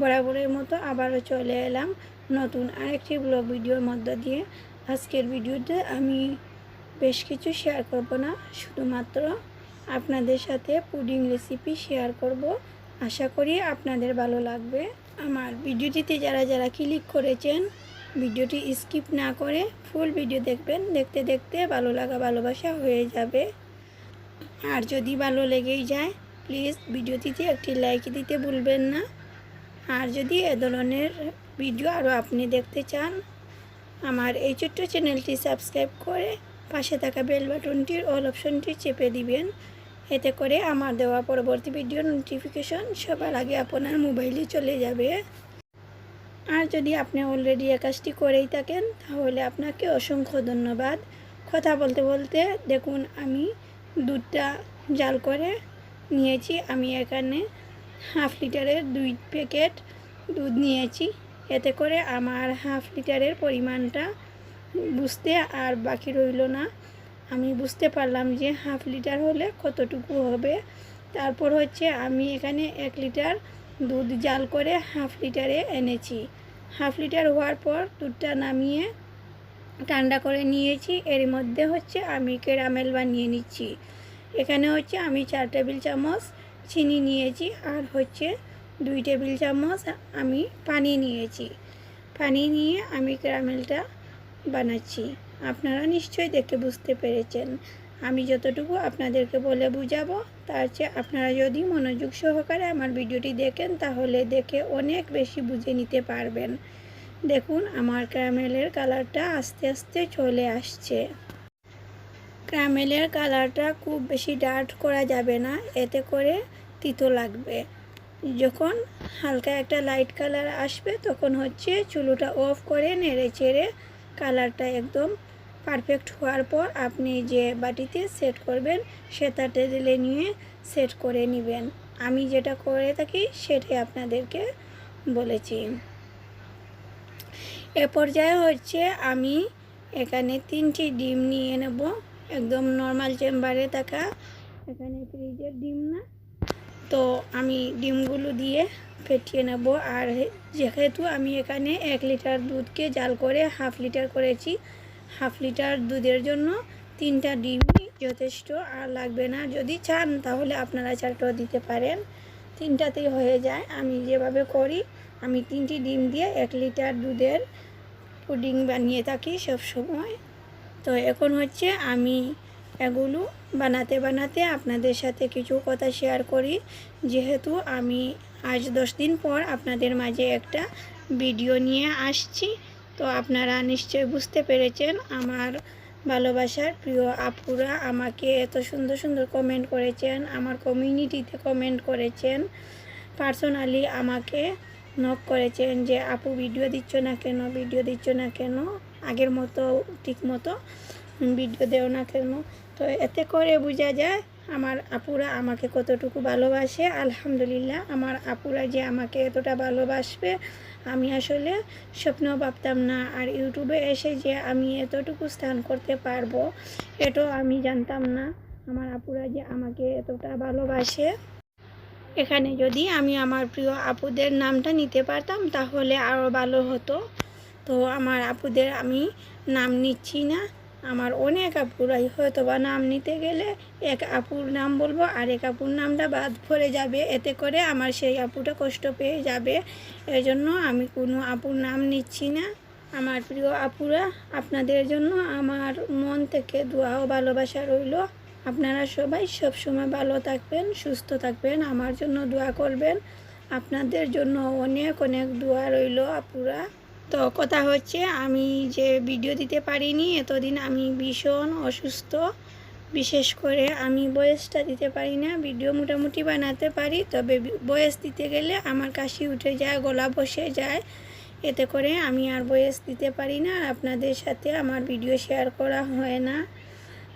বরাবরের মতো আবারও চলে এলাম নতুন আরেকটি ব্লগ ভিডিওর মধ্য দিয়ে। আজকের ভিডিওতে আমি বেশ কিছু শেয়ার করব না, শুধুমাত্র আপনাদের সাথে পুডিং রেসিপি শেয়ার করব। আশা করি আপনাদের ভালো লাগবে। আমার ভিডিওটিতে যারা যারা ক্লিক করেছেন, ভিডিওটি স্কিপ না করে ফুল ভিডিও দেখবেন, দেখতে দেখতে ভালো লাগা, ভালোবাসা হয়ে যাবে। আর যদি ভালো লেগেই যায় প্লিজ ভিডিওটিতে একটি লাইক দিতে ভুলবেন না। আর যদি এ ধরনের ভিডিও আরও আপনি দেখতে চান, আমার এই ছোট্ট চ্যানেলটি সাবস্ক্রাইব করে পাশে থাকা বেল বাটনটির অল অপশনটি চেপে দিবেন। এতে করে আমার দেওয়া পরবর্তী ভিডিওর নোটিফিকেশন সবার আগে আপনার মোবাইলে চলে যাবে। আর যদি আপনি অলরেডি এ কাজটি করেই থাকেন, তাহলে আপনাকে অসংখ্য ধন্যবাদ। কথা বলতে বলতে দেখুন, আমি দুধটা জাল করে নিয়েছি। আমি এখানে হাফ লিটারের দুই প্যাকেট দুধ নিয়েছি। এতে করে আমার হাফ লিটারের পরিমাণটা বুঝতে আর বাকি রইল না। আমি বুঝতে পারলাম যে হাফ লিটার হলে কতটুকু হবে। তারপর হচ্ছে আমি এখানে এক লিটার দুধ জাল করে হাফ লিটারে এনেছি। হাফ লিটার হওয়ার পর দুধটা নামিয়ে ঠান্ডা করে নিয়েছি। এর মধ্যে হচ্ছে আমি কেরামেল বানিয়ে নিচ্ছি। এখানে হচ্ছে আমি চার টেবিল চামচ চিনি নিয়েছি আর হচ্ছে দুই টেবিল চামচ আমি পানি নিয়েছি। পানি নিয়ে আমি ক্যারামেলটা বানাচ্ছি। আপনারা নিশ্চয়ই দেখে বুঝতে পেরেছেন। আমি যতটুকু আপনাদেরকে বলে বুঝাবো, তার চেয়ে আপনারা যদি মনোযোগ সহকারে আমার ভিডিওটি দেখেন, তাহলে দেখে অনেক বেশি বুঝে নিতে পারবেন। দেখুন, আমার ক্যারামেলের কালারটা আস্তে আস্তে চলে আসছে। ক্যারামেলের কালারটা খুব বেশি ডার্ক করা যাবে না, এতে করে তিতো লাগবে। যখন হালকা একটা লাইট কালার আসবে, তখন হচ্ছে চুলোটা অফ করে নেড়ে চেড়ে কালারটা একদম পারফেক্ট হওয়ার পর আপনি যে বাটিতে সেট করবেন, সেটা টেলে নিয়ে সেট করে নেবেন। আমি যেটা করে থাকি, সেটাই আপনাদেরকে বলেছি। এ পর্যায়ে হচ্ছে আমি এখানে তিনটি ডিম নিয়ে নেব। একদম নর্মাল চেম্বারে থাকা। এখানে ফ্রিজের ডিম না। তো আমি ডিমগুলো দিয়ে ফেটিয়ে নেব। আর যেহেতু আমি এখানে এক লিটার দুধকে জাল করে হাফ লিটার করেছি হাফ লিটার দুধের জন্য তিনটা ডিমই যথেষ্ট। আর লাগবে না যদি চান, তাহলে আপনারা চারটাও দিতে পারেন। তিনটাতেই হয়ে যায়। আমি যেভাবে করি, আমি তিনটি ডিম দিয়ে এক লিটার দুধের পুডিং বানিয়ে থাকি সব সময় তো এখন হচ্ছে আমি এগুলো বানাতে বানাতে আপনাদের সাথে কিছু কথা শেয়ার করি। যেহেতু আমি আজ দশ দিন পর আপনাদের মাঝে একটা ভিডিও নিয়ে আসছি, তো আপনারা নিশ্চয় বুঝতে পেরেছেন আমার ভালোবাসার প্রিয় আপুরা আমাকে এত সুন্দর সুন্দর কমেন্ট করেছেন, আমার কমিউনিটিতে কমেন্ট করেছেন। পার্সোনালি আমাকে নক করেছেন যে, আপু ভিডিও দিচ্ছ না কেন? ভিডিও দিচ্ছ না কেন? আগের মতো, ঠিক মতো ভিডিও দেও না কেন? তো এতে করে বোঝা যায়, আমার আপুরা আমাকে কতটুকু ভালোবাসে। আলহামদুলিল্লাহ, আমার আপুরা যে আমাকে এতটা ভালোবাসবে, আমি আসলে স্বপ্নও ভাবতাম না। আর ইউটিউবে এসে যে আমি এতটুকু স্থান করতে পারব, এটাও আমি জানতাম না। আমার আপুরা যে আমাকে এতটা ভালোবাসে। এখানে যদি আমি আমার প্রিয় আপুদের নামটা নিতে পারতাম, তাহলে আরও ভালো হতো। তো আমার আপুদের আমি নাম নিচ্ছি না। আমার অনেক আপুরাই হয়তো বা নাম নিতে গেলে এক আপুর নাম বলব আর এক আপুর নামটা বাদ পড়ে যাবে। এতে করে আমার সেই আপুটা কষ্ট পেয়ে যাবে। এজন্য আমি কোনো আপুর নাম নিচ্ছি না। আমার প্রিয় আপুরা, আপনাদের জন্য আমার মন থেকে দোয়া ও ভালোবাসা রইল। আপনারা সবাই সব সময় ভালো থাকবেন, সুস্থ থাকবেন, আমার জন্য দোয়া করবেন। আপনাদের জন্য অনেক অনেক দোয়া রইল আপুরা। তো কথা হচ্ছে আমি যে ভিডিও দিতে পারিনি, এতদিন আমি ভীষণ অসুস্থ। বিশেষ করে আমি বয়সটা দিতে পারি না ভিডিও মোটামুটি বানাতে পারি, তবে বয়স দিতে গেলে আমার কাশি উঠে যায়, গলা বসে যায়। এতে করে আমি আর বয়েস দিতে পারি না আর আপনাদের সাথে আমার ভিডিও শেয়ার করা হয় না।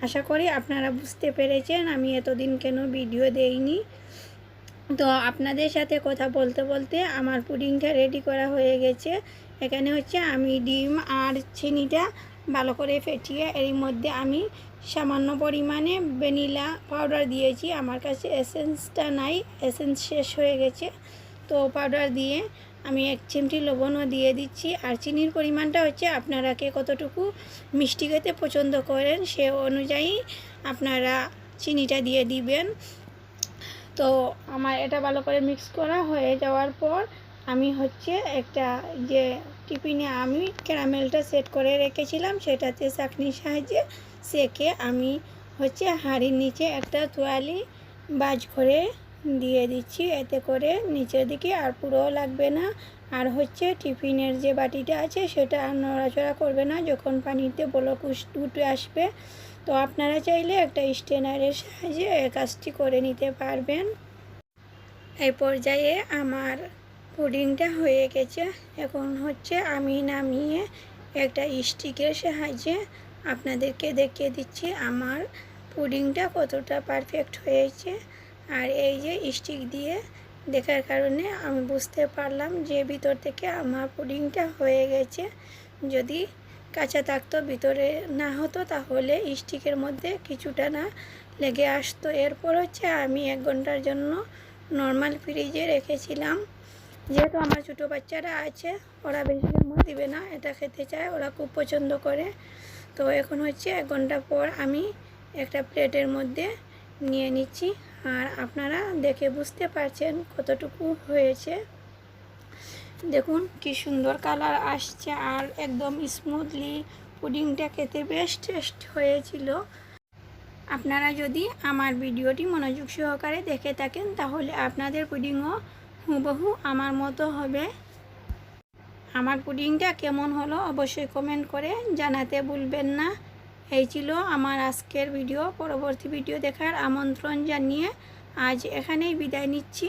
আশা করি আপনারা বুঝতে পেরেছেন, আমি এতদিন কেন ভিডিও দেইনি। তো আপনাদের সাথে কথা বলতে বলতে আমার পুডিংটা রেডি করা হয়ে গেছে। এখানে হচ্ছে আমি ডিম আর চিনিটা ভালো করে ফেটিয়ে এর মধ্যে আমি সামান্য পরিমাণে ভ্যানিলা পাউডার দিয়েছি। আমার কাছে এসেন্সটা নাই এসেন্স শেষ হয়ে গেছে। তো পাউডার দিয়ে আমি এক চিমটি লবণও দিয়ে দিচ্ছি। আর চিনির পরিমাণটা হচ্ছে আপনারা কে কতটুকু মিষ্টি খেতে পছন্দ করেন সে অনুযায়ী আপনারা চিনিটা দিয়ে দিবেন। তো আমার এটা ভালো করে মিক্স করা হয়ে যাওয়ার পর আমি হচ্ছে একটা যে টিফিনে আমি ক্যারামেলটা সেট করে রেখেছিলাম, সেটাতে চাকনির সাহায্যে সেকে আমি হচ্ছে হাঁড়ির নিচে একটা তোয়ালি বাজ করে দিয়ে দিচ্ছি। এতে করে নিচের দিকে আর পুরোও লাগবে না। আর হচ্ছে টিফিনের যে বাটিটা আছে, সেটা আর নড়াচড়া করবে না। যখন পানিতে বলক উঠে আসবে তো আপনারা চাইলে একটা স্টেনারের সাহায্যে কাজটি করে নিতে পারবেন। এই পর্যায়ে আমার পুডিংটা হয়ে গেছে। এখন হচ্ছে আমি নামিয়ে একটা স্টিকের সাহায্যে আপনাদেরকে দেখিয়ে দিচ্ছি আমার পুডিংটা কতটা পারফেক্ট হয়েছে। আর এই যে স্টিক দিয়ে দেখার কারণে আমি বুঝতে পারলাম যে ভিতর থেকে আমার পুডিংটা হয়ে গেছে। যদি কাঁচা থাকতো, ভিতরে না হতো, তাহলে স্টিকের মধ্যে কিছুটা না লেগে আসতো। এরপর হচ্ছে আমি এক ঘণ্টার জন্য নর্মাল ফ্রিজে রেখেছিলাম। যেহেতু আমার ছোটো বাচ্চারা আছে, ওরা বেশি সময় দিবে না, এটা খেতে চায়, ওরা খুব পছন্দ করে। তো এখন হচ্ছে এক ঘণ্টা পর আমি একটা প্লেটের মধ্যে নিয়ে নিচ্ছি। আর আপনারা দেখে বুঝতে পারছেন কতটুকু হয়েছে। দেখুন কি সুন্দর কালার আসছে আর একদম স্মুথলি পুডিংটা খেতে বেশ টেস্ট হয়েছিল। আপনারা যদি আমার ভিডিওটি মনোযোগ সহকারে দেখে থাকেন, তাহলে আপনাদের পুডিংও হুবহু আমার মতো হবে। আমার পুডিংটা কেমন হলো অবশ্যই কমেন্ট করে জানাতে ভুলবেন না। এই ছিল আমার আজকের ভিডিও। পরবর্তী ভিডিও দেখার আমন্ত্রণ জানিয়ে আজ এখানেই বিদায় নিচ্ছি।